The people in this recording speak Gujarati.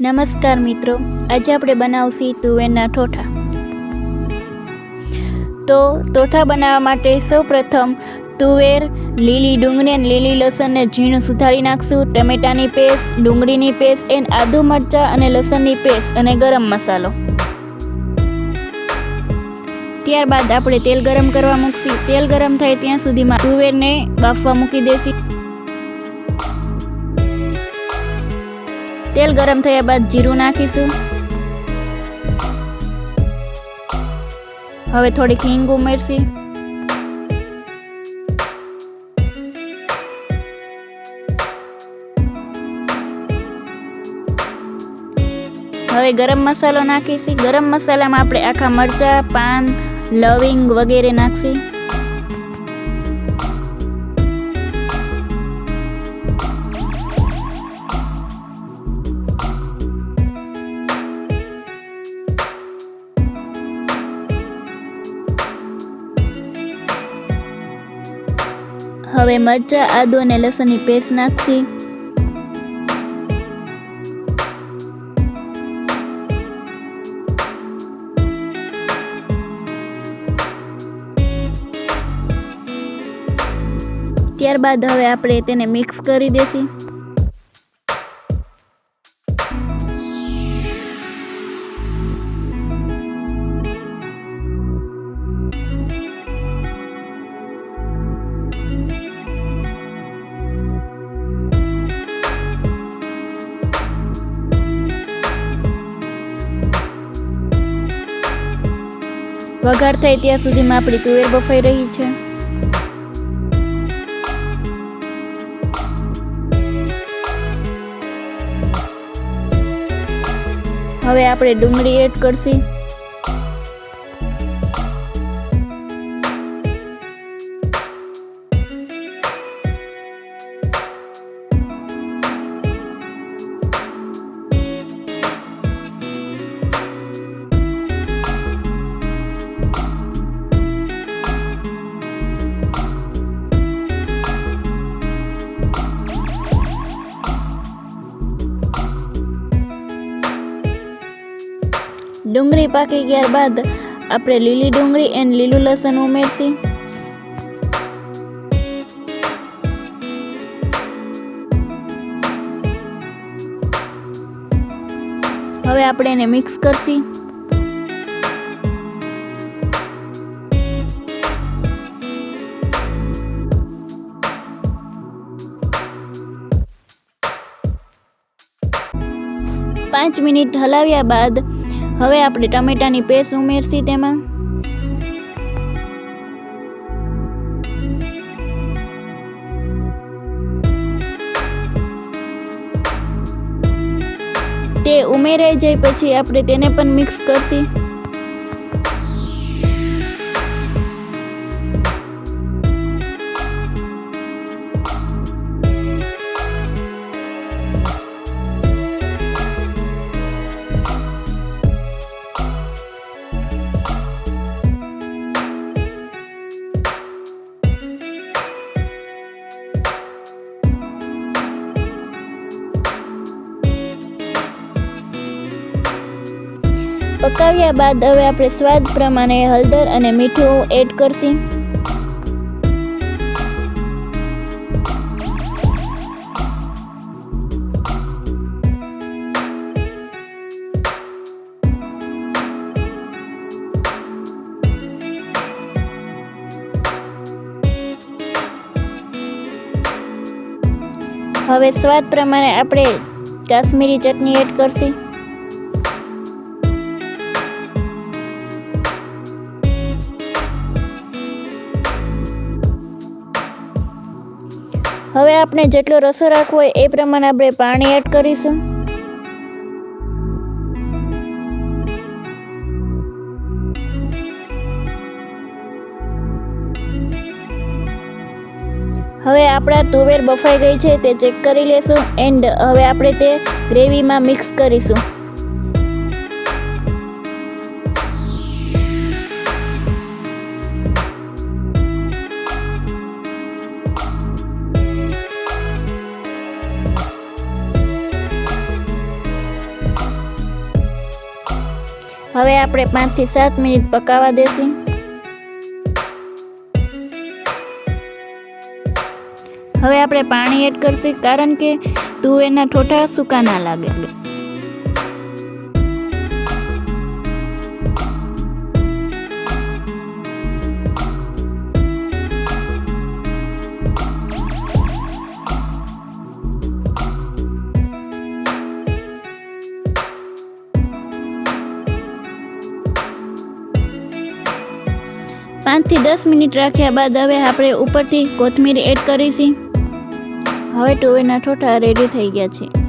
નમસ્કાર મિત્રો, આજે આપણે બનાવશી તુવેરના ઠોઠા. તો ટોઠા બનાવવા માટે સૌપ્રથમ તુવેર, લીલી ડુંગળી અને લીલી લસણને ઝીણું સુધારી નાખશું. ટમેટાની પેસ્ટ, ડુંગળીની પેસ્ટ એન્ડ આદુ મરચાં અને લસણની પેસ્ટ અને ગરમ મસાલો. ત્યારબાદ આપણે તેલ ગરમ કરવા મૂકશી. તેલ ગરમ થાય ત્યાં સુધીમાં તુવેરને બાફવા મૂકી દેશી. તેલ ગરમ થયા બાદ જીરું નાખીશું. હવે થોડીક હિંગ ઉમેરશી. હવે ગરમ મસાલો નાખીશી. ગરમ મસાલામાં આપણે આખા મરચાં, પાન, લવિંગ વગેરે નાખશી. હવે મરચાં આદુ અને લસણની પેસ્ટ નાખશી. ત્યારબાદ હવે આપણે તેને મિક્સ કરી દેસી વઘાર થાય ત્યાં સુધીમાં આપણી તુવેર બફાઈ રહી છે. હવે આપણે ડુંગળી એડ કરશી. ડુંગળી પાકી ગયા બાદ આપણે લીલી ડુંગળી એન્ડ લીલું લસણ ઉમેરશી. હવે આપણે એને મિક્સ કરશી. પાંચ મિનિટ હલાવ્યા બાદ હવે આપણે ટમેટાની પેસ્ટ ઉમેરશી તેમાં. તે ઉમેરાઈ જાય પછી આપણે તેને પણ મિક્સ કરશી. પકાવ્યા બાદ હવે આપણે સ્વાદ પ્રમાણે હળદર અને મીઠું એડ કરશું. હવે સ્વાદ પ્રમાણે આપણે કાશ્મીરી ચટણી એડ કરશી. હવે આપણે જેટલો રસો રાખવો હોય એ પ્રમાણે આપણે પાણી એડ કરીશું. હવે આપણા તુવેર બફાઈ ગઈ છે, તે ચેક કરી લેશું એન્ડ હવે આપણે તે ગ્રેવીમાં મિક્સ કરીશું. હવે આપણે પાંચથી સાત મિનિટ પકાવવા દેશું. હવે આપણે પાણી એડ કરશું, કારણ કે તુવેરના ઠોઠા સૂકા ના લાગે. પાંચથી દસ મિનિટ રાખ્યા બાદ હવે આપણે ઉપરથી કોથમીર એડ કરીશું. હવે ટોવેના ઠોઠા રેડી થઈ ગયા છે.